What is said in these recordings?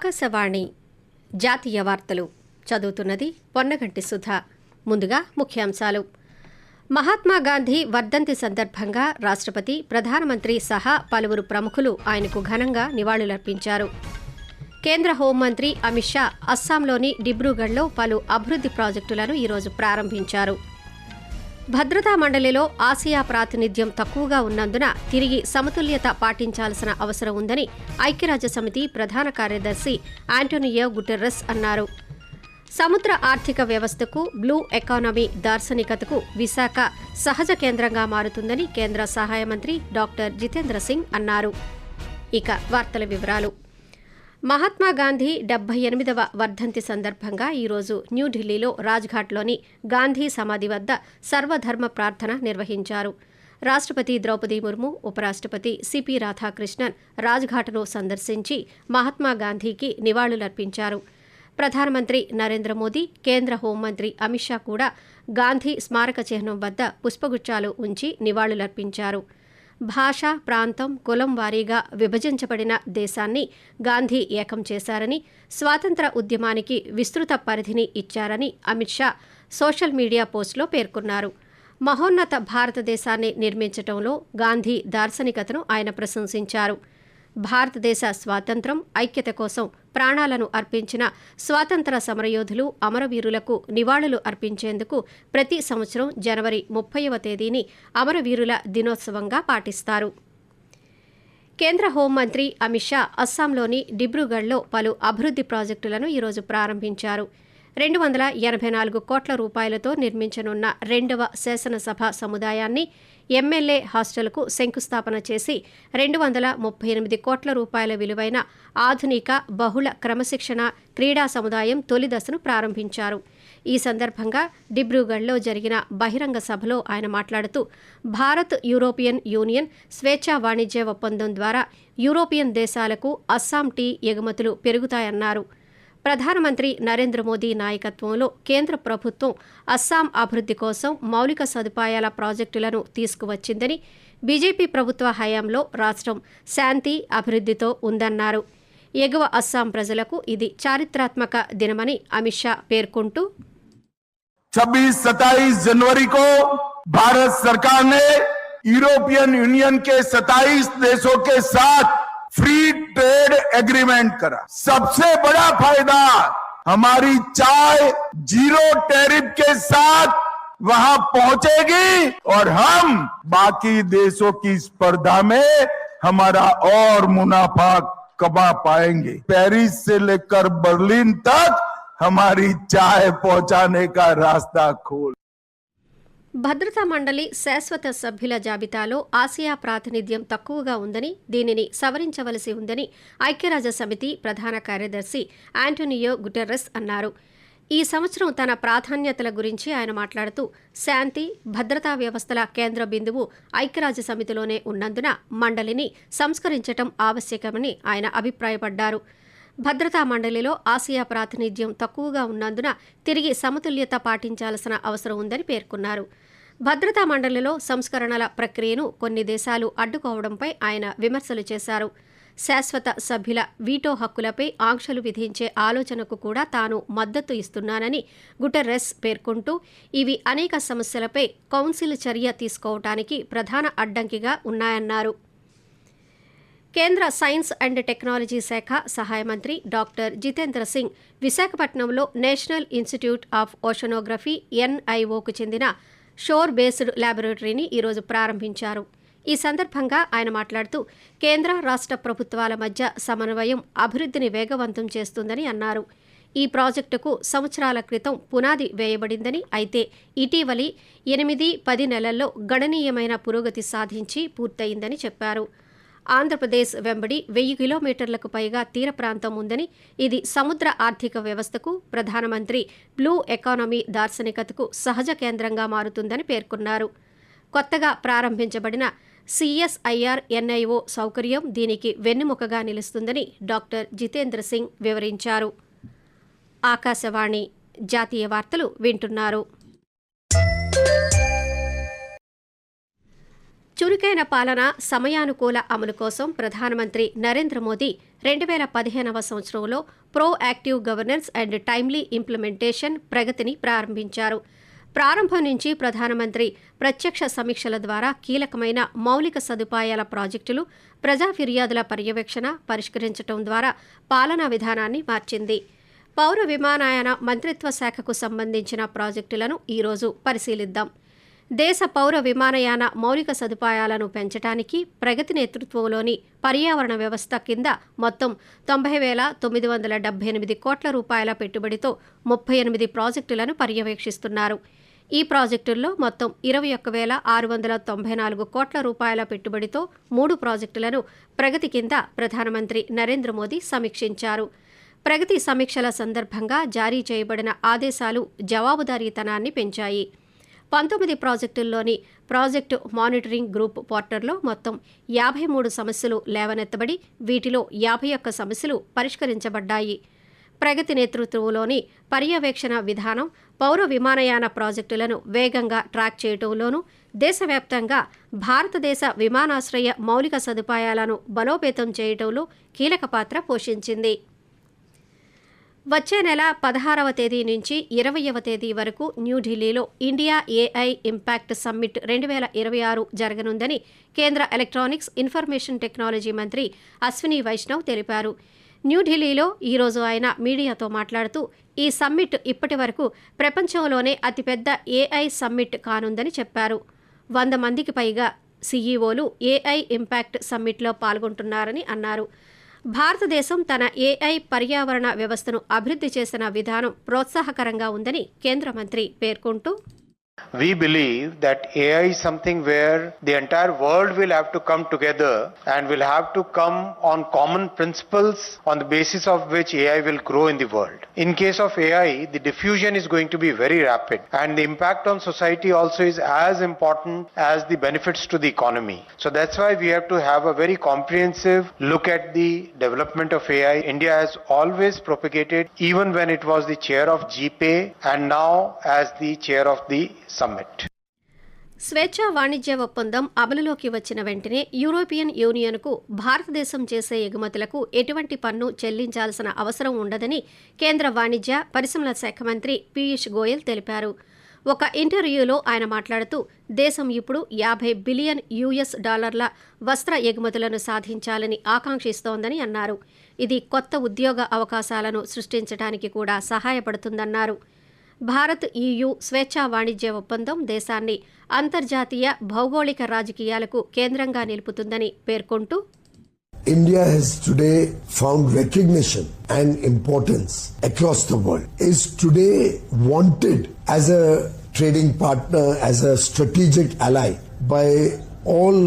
ఆకాశవాణి జాతీయ వార్తలు. చదువుతున్నది పొన్నగంటి సుధా. ముందుగా ముఖ్యాంశాలు. మహాత్మా గాంధీ వర్ధంతి సందర్భంగా రాష్ట్రపతి ప్రధానమంత్రి సహా పలువురు ప్రముఖులు ఆయనకు ఘనంగా నివాళులర్పించారు. కేంద్ర హోంమంత్రి అమిత్ షా అస్సాంలోని డిబ్రూగఢ్లో పలు అభివృద్ధి ప్రాజెక్టులను ఈరోజు ప్రారంభించారు. భద్రతా మండలిలో ఆసియా ప్రాతినిధ్యం తక్కువగా ఉన్నందున తిరిగి సమతుల్యత పాటించాల్సిన అవసరం ఉందని ఐక్యరాజ్య సమితి ప్రధాన కార్యదర్శి ఆంటోనియో గుటెర్రస్ అన్నారు. సముద్ర ఆర్థిక వ్యవస్థకు బ్లూ ఎకానమీ దార్శనికతకు విశాఖ సహజ కేంద్రంగా మారుతుందని కేంద్ర సహాయ మంత్రి డాక్టర్ జితేంద్ర సింగ్ అన్నారు. ఇక వార్తల వివరాలు. మహాత్మా గాంధీ డెబ్బై ఎనిమిదవ వర్ధంతి సందర్భంగా ఈరోజు న్యూఢిల్లీలో రాజ్ఘాట్లోని గాంధీ సమాధి వద్ద సర్వధర్మ ప్రార్థన నిర్వహించారు. రాష్ట్రపతి ద్రౌపది ముర్ము ఉపరాష్ట్రపతి సిపి రాధాకృష్ణన్ రాజ్ఘాట్ను సందర్శించి మహాత్మా గాంధీకి నివాళులర్పించారు. ప్రధానమంత్రి నరేంద్ర మోదీ కేంద్ర హోంమంత్రి అమిత్ షా కూడా గాంధీ స్మారక చిహ్నం వద్ద పుష్పగుచ్చాలు ఉంచి నివాళులర్పించారు. భాష ప్రాంతం కులం వారీగా విభజించబడిన దేశాన్ని గాంధీ ఏకం చేశారని స్వాతంత్ర ఉద్యమానికి విస్తృత పరిధిని ఇచ్చారని అమిత్ షా సోషల్ మీడియా పోస్టులో పేర్కొన్నారు. మహోన్నత భారతదేశాన్ని నిర్మించటంలో గాంధీ దార్శనికతను ఆయన ప్రశంసించారు. భారతదేశ స్వాతంత్రం ఐక్యత కోసం ప్రాణాలను అర్పించిన స్వాతంత్ర సమరయోధులు అమరవీరులకు నివాళులు అర్పించేందుకు ప్రతి సంవత్సరం జనవరి ముప్పైవ తేదీని అమరవీరుల దినోత్సవంగా పాటిస్తారు. కేంద్ర హోంమంత్రి అమిత్ షా అస్సాంలోని డిబ్రూగఢ్లో పలు అభివృద్ధి ప్రాజెక్టులను ఈరోజు ప్రారంభించారు. రెండు వందల ఎనభై నాలుగు కోట్ల రూపాయలతో నిర్మించనున్న రెండవ శాసనసభ సముదాయాన్ని ఎమ్మెల్యే హాస్టల్కు శంకుస్థాపన చేసి రెండు వందల ముప్పై ఎనిమిది కోట్ల రూపాయల విలువైన ఆధునిక బహుళ క్రమశిక్షణ క్రీడా సముదాయం తొలి దశను ప్రారంభించారు. ఈ సందర్భంగా డిబ్రూగఢ్లో జరిగిన బహిరంగ సభలో ఆయన మాట్లాడుతూ భారత్ యూరోపియన్ యూనియన్ స్వేచ్ఛా వాణిజ్య ఒప్పందం ద్వారా యూరోపియన్ దేశాలకు అస్సాం టీ ఎగుమతులు పెరుగుతాయన్నారు. ప్రధానమంత్రి నరేంద్ర మోదీ నాయకత్వంలో కేంద్ర ప్రభుత్వం అస్సాం అభివృద్ధి కోసం మౌలిక సదుపాయాల ప్రాజెక్టులను తీసుకువచ్చిందని బీజేపీ ప్రభుత్వ హయాంలో రాష్ట్రం శాంతి అభివృద్ధితో ఉందన్నారు ఎగువ అస్సాం ప్రజలకు ఇది చారిత్రాత్మక దినమని అమిత్ షా పేర్కొంటూ 26 27 जनवरी को भारत सरकार ने यूरोपियन यूनियन के 27 देशों के साथ फ्री ट्रेड एग्रीमेंट करा। सबसे बड़ा फ़ायदा हमारी चाय ज़ीरो टैरिफ के साथ वहाँ पहुंचेगी और हम बाकी देशों की स्पर्धा में हमारा और मुनाफा कमा पाएँगे। पेरिस से लेकर बर्लिन तक हमारी चाय पहुँचाने का रास्ता खोल। భద్రతా మండలి శాశ్వత సభ్యుల జాబితాలో ఆసియా ప్రాతినిధ్యం తక్కువగా ఉందని దీనిని సవరించవలసి ఉందని ఐక్యరాజ్య సమితి ప్రధాన కార్యదర్శి ఆంటోనియో గుటెర్రస్ అన్నారు. ఈ సంవత్సరం తన ప్రాధాన్యతల గురించి ఆయన మాట్లాడుతూ శాంతి భద్రతా వ్యవస్థల కేంద్ర బిందువు ఐక్యరాజ్య సమితిలోనే ఉన్నందున మండలిని సంస్కరించటం ఆవశ్యకమని ఆయన అభిప్రాయపడ్డారు. భద్రతా మండలిలో ఆసియా ప్రాతినిధ్యం తక్కువగా ఉన్నందున తిరిగి సమతుల్యత పాటించాల్సిన అవసరం ఉందని పేర్కొన్నారు. భద్రతా మండలిలో సంస్కరణల ప్రక్రియను కొన్ని దేశాలు అడ్డుకోవడంపై ఆయన విమర్శలు చేశారు. శాశ్వత సభ్యుల వీటో హక్కులపై ఆంక్షలు విధించే ఆలోచనకు కూడా తాను మద్దతు ఇస్తున్నానని గుటెర్రెస్ పేర్కొంటూ ఇవి అనేక సమస్యలపై కౌన్సిల్ చర్య తీసుకోవటానికి ప్రధాన అడ్డంకిగా ఉన్నాయన్నారు. కేంద్ర సైన్స్ అండ్ టెక్నాలజీ శాఖ సహాయ మంత్రి డాక్టర్ జితేంద్ర సింగ్ విశాఖపట్నంలో నేషనల్ ఇన్స్టిట్యూట్ ఆఫ్ ఓషనోగ్రఫీ ఎన్ఐఓకు చెందిన షోర్ బేస్డ్ ల్యాబొరేటరీని ఈరోజు ప్రారంభించారు. ఈ సందర్భంగా ఆయన మాట్లాడుతూ కేంద్ర రాష్ట్ర ప్రభుత్వాల మధ్య సమన్వయం అభివృద్ధిని వేగవంతం చేస్తుందని అన్నారు. ఈ ప్రాజెక్టుకు సంవత్సరాల క్రితం పునాది వేయబడిందని అయితే ఇటీవలి ఎనిమిది పది నెలల్లో గణనీయమైన పురోగతి సాధించి పూర్తయిందని చెప్పారు. ఆంధ్రప్రదేశ్ వెంబడి వెయ్యి కిలోమీటర్లకు పైగా తీర ప్రాంతం ఉందని ఇది సముద్ర ఆర్థిక వ్యవస్థకు ప్రధానమంత్రి బ్లూ ఎకానమీ దార్శనికతకు సహజ కేంద్రంగా మారుతుందని పేర్కొన్నారు. కొత్తగా ప్రారంభించబడిన సిఎస్ఐఆర్ ఎన్ఐఓ సౌకర్యం దీనికి వెన్నెముకగా నిలుస్తుందని డాక్టర్ జితేంద్ర సింగ్ వివరించారు. ఆకాశవాణి జాతీయ వార్తలు వింటున్నారు. చురుకైన పాలన సమయానుకూల అమలు కోసం ప్రధానమంత్రి నరేంద్ర మోదీ రెండు వేల పదిహేనవ సంవత్సరంలో proactive governance and timely implementation ప్రగతిని ప్రారంభించారు. ప్రారంభం నుంచి ప్రధానమంత్రి ప్రత్యక్ష సమీక్షల ద్వారా కీలకమైన మౌలిక సదుపాయాల ప్రాజెక్టులు ప్రజా ఫిర్యాదుల పర్యవేక్షణ పరిష్కరించడం ద్వారా పాలనా విధానాన్ని మార్చింది. పౌర విమానయాన మంత్రిత్వ శాఖకు సంబంధించిన ప్రాజెక్టులను ఈరోజు పరిశీలిద్దాం. దేశ పౌర విమానయాన మౌలిక సదుపాయాలను పెంచడానికి ప్రగతి నేతృత్వంలోని పర్యావరణ వ్యవస్థ కింద మొత్తం తొంభై వేల తొమ్మిది వందల డెబ్బై ఎనిమిది కోట్ల రూపాయల పెట్టుబడితో ముప్పై ఎనిమిది ప్రాజెక్టులను పర్యవేక్షిస్తున్నారు. ఈ ప్రాజెక్టుల్లో మొత్తం ఇరవై ఒక్క వేల ఆరు వందల తొంభై నాలుగు కోట్ల రూపాయల పెట్టుబడితో మూడు ప్రాజెక్టులను ప్రగతి కింద ప్రధానమంత్రి నరేంద్ర మోదీ సమీక్షించారు. ప్రగతి సమీక్షల సందర్భంగా జారీ చేయబడిన ఆదేశాలు జవాబుదారీతనాన్ని పెంచాయి. పంతొమ్మిది ప్రాజెక్టుల్లోని ప్రాజెక్టు మానిటరింగ్ గ్రూప్ పోర్టల్లో మొత్తం యాభై మూడు సమస్యలు లేవనెత్తబడి వీటిలో యాభై ఒక్క సమస్యలు పరిష్కరించబడ్డాయి. ప్రగతి నేతృత్వంలోని పర్యవేక్షణ విధానం పౌర విమానయాన ప్రాజెక్టులను వేగంగా ట్రాక్ చేయటంలోనూ దేశవ్యాప్తంగా భారతదేశ విమానాశ్రయ మౌలిక సదుపాయాలను బలోపేతం చేయటంలో కీలక పాత్ర పోషించింది. వచ్చే నెల పదహారవ తేదీ నుంచి ఇరవయవ తేదీ వరకు న్యూఢిల్లీలో ఇండియా ఏఐ ఇంపాక్ట్ సమ్మిట్ రెండు వేల ఇరవై ఆరు జరగనుందని కేంద్ర ఎలక్ట్రానిక్స్ ఇన్ఫర్మేషన్ టెక్నాలజీ మంత్రి అశ్విని వైష్ణవ్ తెలిపారు. న్యూఢిల్లీలో ఈరోజు ఆయన మీడియాతో మాట్లాడుతూ ఈ సమ్మిట్ ఇప్పటి వరకు ప్రపంచంలోనే అతిపెద్ద ఏఐ సమ్మిట్ కానుందని చెప్పారు. వంద మందికి పైగా సీఈఓలు ఏఐ ఇంపాక్ట్ సమ్మిట్లో పాల్గొంటున్నారని అన్నారు. భారతదేశం తన ఏఐ పర్యావరణ వ్యవస్థను అభివృద్ధి చేసిన విధానం ప్రోత్సాహకరంగా ఉందని కేంద్ర మంత్రి పేర్కొంటూ We believe that AI is something where the entire world will have to come together and will have to come on common principles on the basis of which AI will grow in the world. In case of AI, the diffusion is going to be very rapid and the impact on society also is as important as the benefits to the economy. So that's why we have to have a very comprehensive look at the development of AI. India has always propagated even when it was the chair of GPay and now as the chair of the summit. స్వేచ్ఛా వాణిజ్య ఒప్పందం అమలులోకి వచ్చిన వెంటనే European యూనియన్కు భారతదేశం చేసే ఎగుమతులకు ఎటువంటి పన్ను చెల్లించాల్సిన అవసరం ఉండదని కేంద్ర వాణిజ్య పరిశ్రమల శాఖ మంత్రి పీయూష్ గోయల్ తెలిపారు. ఒక ఇంటర్వ్యూలో ఆయన మాట్లాడుతూ దేశం ఇప్పుడు యాభై బిలియన్ యూఎస్ డాలర్ల వస్త్ర ఎగుమతులను సాధించాలని ఆకాంక్షిస్తోందని అన్నారు. ఇది కొత్త ఉద్యోగ అవకాశాలను సృష్టించడానికి కూడా సహాయపడుతుందన్నారు. భారత్ ఈయు స్వేచ్ఛా వాణిజ్య ఒప్పందం దేశాన్ని అంతర్జాతీయ భౌగోళిక రాజకీయాలకు కేంద్రంగా నిలుపుతుందని పేర్కొంటూ India has today found recognition and importance across the world, is today wanted as a trading partner, as a strategic ally by all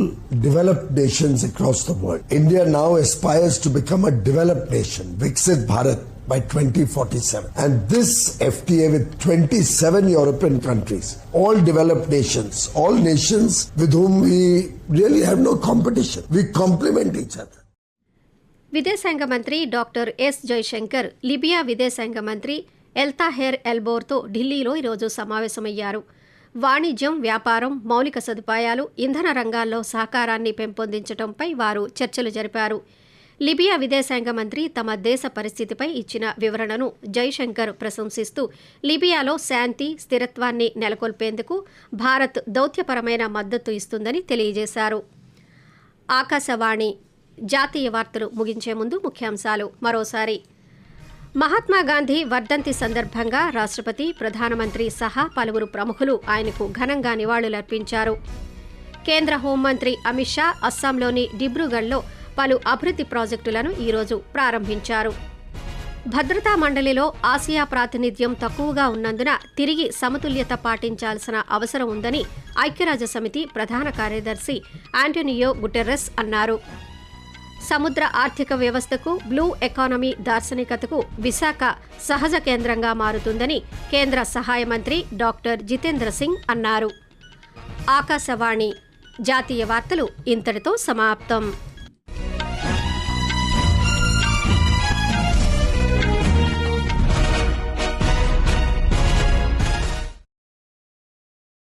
developed nations across the world. India now aspires to become a developed nation, Viksit Bharat by 2047. And this FTA with 27 European countries, all developed nations, all nations with whom we really have no competition. We complement each other. విదేశాంగ మంత్రి doctor yes Jaishankar Libya విదేశాంగ మంత్రి ఎల్తాహెర్ ఎల్బోర్తో ఢిల్లీలో ఈరోజు సమావేశమయ్యారు వాణిజ్యం వ్యాపారం మౌలిక సదుపాయాలు ఇంధన రంగాల్లో సహకారాన్ని పెంపొందించడంపై వారు చర్చలు జరిపారు లిబియా విదేశాంగ మంత్రి తమ దేశ పరిస్థితిపై ఇచ్చిన వివరణను జైశంకర్ ప్రశంసిస్తూ లిబియాలో శాంతి స్థిరత్వాన్ని నెలకొల్పేందుకు భారత్ దౌత్యపరమైన మద్దతు ఇస్తుందని తెలియజేశారు. ఆకాశవాణి జాతీయ వార్తలు ముగించే ముందు ముఖ్యాంశాలు. మరోసారి మహాత్మా గాంధీ వర్ధంతి సందర్భంగా రాష్ట్రపతి ప్రధానమంత్రి సహా పలువురు ప్రముఖులు ఆయనకు ఘనంగా నివాళులర్పించారు. కేంద్ర హోంమంత్రి అమిత్ షా అస్సాంలోని డిబ్రూగఢ్లో పలు అభివృద్ధి ప్రాజెక్టులను ఈరోజు ప్రారంభించారు. భద్రతా మండలిలో ఆసియా ప్రాతినిధ్యం తక్కువగా ఉన్నందున తిరిగి సమతుల్యత పాటించాల్సిన అవసరం ఉందని ఐక్యరాజ్య సమితి ప్రధాన కార్యదర్శి ఆంటోనియో గుటెర్రస్ అన్నారు. సముద్ర ఆర్థిక వ్యవస్థకు బ్లూ ఎకానమీ దార్శనికతకు విశాఖ సహజ కేంద్రంగా మారుతుందని కేంద్ర సహాయ మంత్రి డాక్టర్ జితేంద్ర సింగ్ అన్నారు. ఆకాశవాణి జాతీయ వార్తలు ఇంతటితో సమాప్తం.